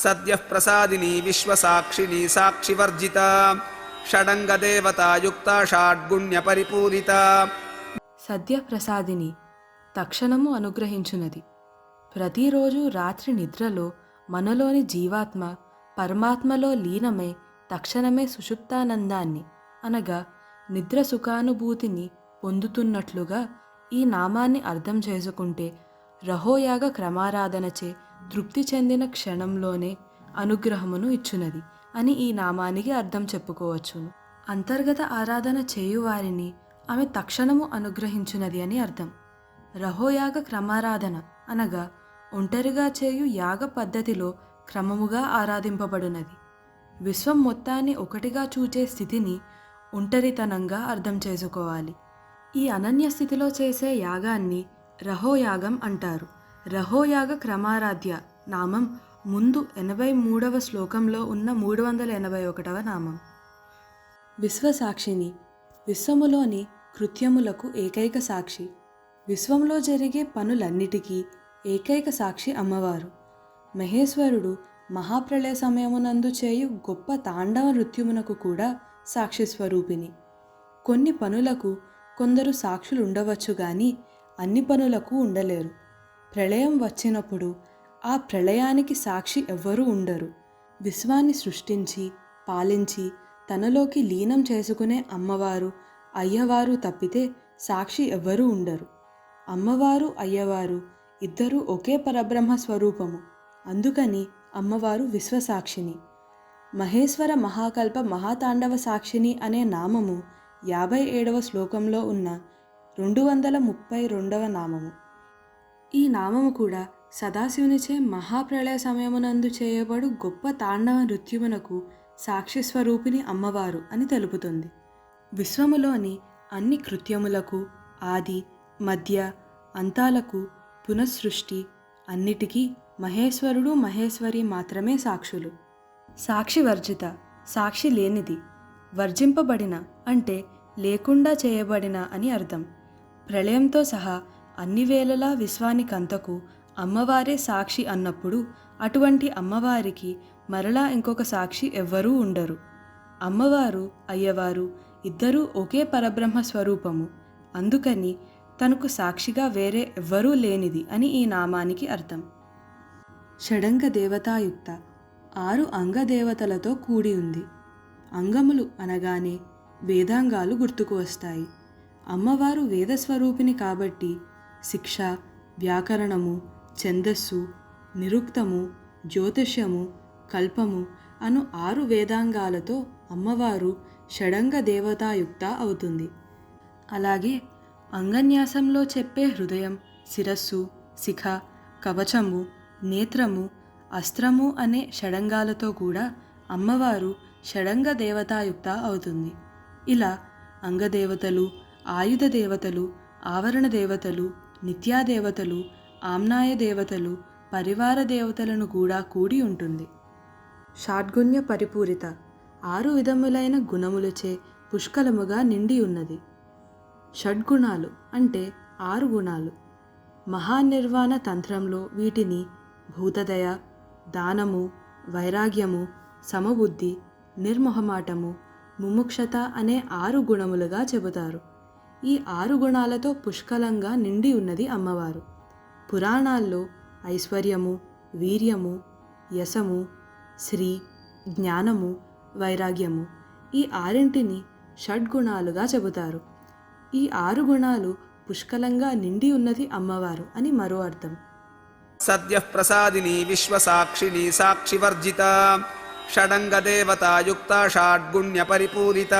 సద్యః ప్రసాదిని విశ్వసాక్షిణి సాక్షివర్జిత షడంగదేవతాయుక్త షాడ్గుణ్య పరిపూరిత సద్యప్రసాదిని తక్షణము అనుగ్రహించునది. ప్రతిరోజు రాత్రి నిద్రలో మనలోని జీవాత్మ పరమాత్మలో లీనమై తక్షణమే సుషుప్తానందాన్ని అనగా నిద్ర సుఖానుభూతిని పొందుతున్నట్లుగా ఈ నామాన్ని అర్థం చేసుకుంటే రహోయాగ క్రమారాధనచే తృప్తి చెందిన క్షణంలోనే అనుగ్రహమును ఇచ్చునది అని ఈ నామానికి అర్థం చెప్పుకోవచ్చును అంతర్గత ఆరాధన చేయువారిని ఆమె తక్షణము అనుగ్రహించునది అని అర్థం. రహోయాగ క్రమారాధన అనగా ఒంటరిగా చేయు యాగ పద్ధతిలో క్రమముగా ఆరాధింపబడునది. విశ్వం మొత్తాన్ని ఒకటిగా చూచే స్థితిని ఒంటరితనంగా అర్థం చేసుకోవాలి. ఈ అనన్య స్థితిలో చేసే యాగాన్ని రహోయాగం అంటారు. రహోయాగ క్రమారాధ్య నామం ముందు ఎనభై మూడవ శ్లోకంలో ఉన్న మూడు వందల ఎనభై ఒకటవ నామం. విశ్వసాక్షిని విశ్వములోని కృత్యములకు ఏకైక సాక్షి. విశ్వంలో జరిగే పనులన్నిటికీ ఏకైక సాక్షి అమ్మవారు. మహేశ్వరుడు మహాప్రళయ సమయమునందు చేయు గొప్ప తాండవ నృత్యమునకు కూడా సాక్షి స్వరూపిణి. కొన్ని పనులకు కొందరు సాక్షులు ఉండవచ్చు కానీ అన్ని పనులకు ఉండలేరు. ప్రళయం వచ్చినప్పుడు ఆ ప్రళయానికి సాక్షి ఎవ్వరూ ఉండరు. విశ్వాన్ని సృష్టించి పాలించి తనలోకి లీనం చేసుకునే అమ్మవారు అయ్యవారు తప్పితే సాక్షి ఎవ్వరూ ఉండరు. అమ్మవారు అయ్యవారు ఇద్దరూ ఒకే పరబ్రహ్మ స్వరూపము. అందుకని అమ్మవారు విశ్వసాక్షిని. మహేశ్వర మహాకల్ప మహాతాండవ సాక్షిని అనే నామము యాభై ఏడవ శ్లోకంలో ఉన్న రెండు వందల ముప్పై రెండవ నామము. ఈ నామము కూడా సదాశివునిచే మహాప్రళయ సమయమునందు చేయబడు గొప్ప తాండవ నృత్యమునకు సాక్షిస్వరూపిణి అమ్మవారు అని తెలుపుతుంది. విశ్వములోని అన్ని కృత్యములకు ఆది మధ్య అంతాలకు పునఃసృష్టి అన్నిటికీ మహేశ్వరుడు మహేశ్వరి మాత్రమే సాక్షులు. సాక్షి వర్జిత సాక్షి లేనిది వర్జింపబడిన అంటే లేకుండా చేయబడిన అని అర్థం. ప్రళయంతో సహా అన్ని వేళలా విశ్వానికంతకు అమ్మవారే సాక్షి అన్నప్పుడు అటువంటి అమ్మవారికి మరలా ఇంకొక సాక్షి ఎవ్వరూ ఉండరు. అమ్మవారు అయ్యవారు ఇద్దరూ ఒకే పరబ్రహ్మ స్వరూపము. అందుకని తనకు సాక్షిగా వేరే ఎవ్వరూ లేనిది అని ఈ నామానికి అర్థం. షడంగ దేవతాయుక్త ఆరు అంగదేవతలతో కూడి ఉంది. అంగములు అనగానే వేదాంగాలు గుర్తుకు వస్తాయి. అమ్మవారు వేదస్వరూపిణి కాబట్టి శిక్ష వ్యాకరణము ఛందస్సు నిరుక్తము జ్యోతిష్యము కల్పము అను ఆరు వేదాంగాలతో అమ్మవారు షడంగ దేవతాయుక్త అవుతుంది. అలాగే అంగన్యాసంలో చెప్పే హృదయం శిరస్సు శిఖ కవచము నేత్రము అస్త్రము అనే షడంగాలతో కూడా అమ్మవారు షడంగ దేవతాయుక్త అవుతుంది. ఇలా అంగదేవతలు ఆయుధ దేవతలు ఆవరణ దేవతలు నిత్యాదేవతలు ఆమ్నాయ దేవతలు పరివార దేవతలను కూడా కూడి ఉంటుంది. షాడ్గుణ్య పరిపూరిత ఆరు విధములైన గుణములచే పుష్కలముగా నిండి ఉన్నది. షడ్గుణాలు అంటే ఆరు గుణాలు. మహానిర్వాణ తంత్రంలో వీటిని భూతదయ దానము వైరాగ్యము సమబుద్ధి నిర్మొహమాటము ముముక్షత అనే ఆరు గుణములుగా చెబుతారు. ఈ ఆరు గుణాలతో పుష్కలంగా నిండి ఉన్నది అమ్మవారు. పురాణాల్లో ఐశ్వర్యము వీర్యము యశము శ్రీ జ్ఞానము వైరాగ్యము ఈ ఆరింటిని షడ్గుణాలుగా చెబుతారు. ఈ ఆరు గుణాలు పుష్కలంగా నిండి ఉన్నది అమ్మవారు అని మరో అర్థం. సద్య ప్రసాదిని విశ్వసాక్షిని సాక్షివర్జిత యుక్త షాడ్గుణ్య పరిపూరిత.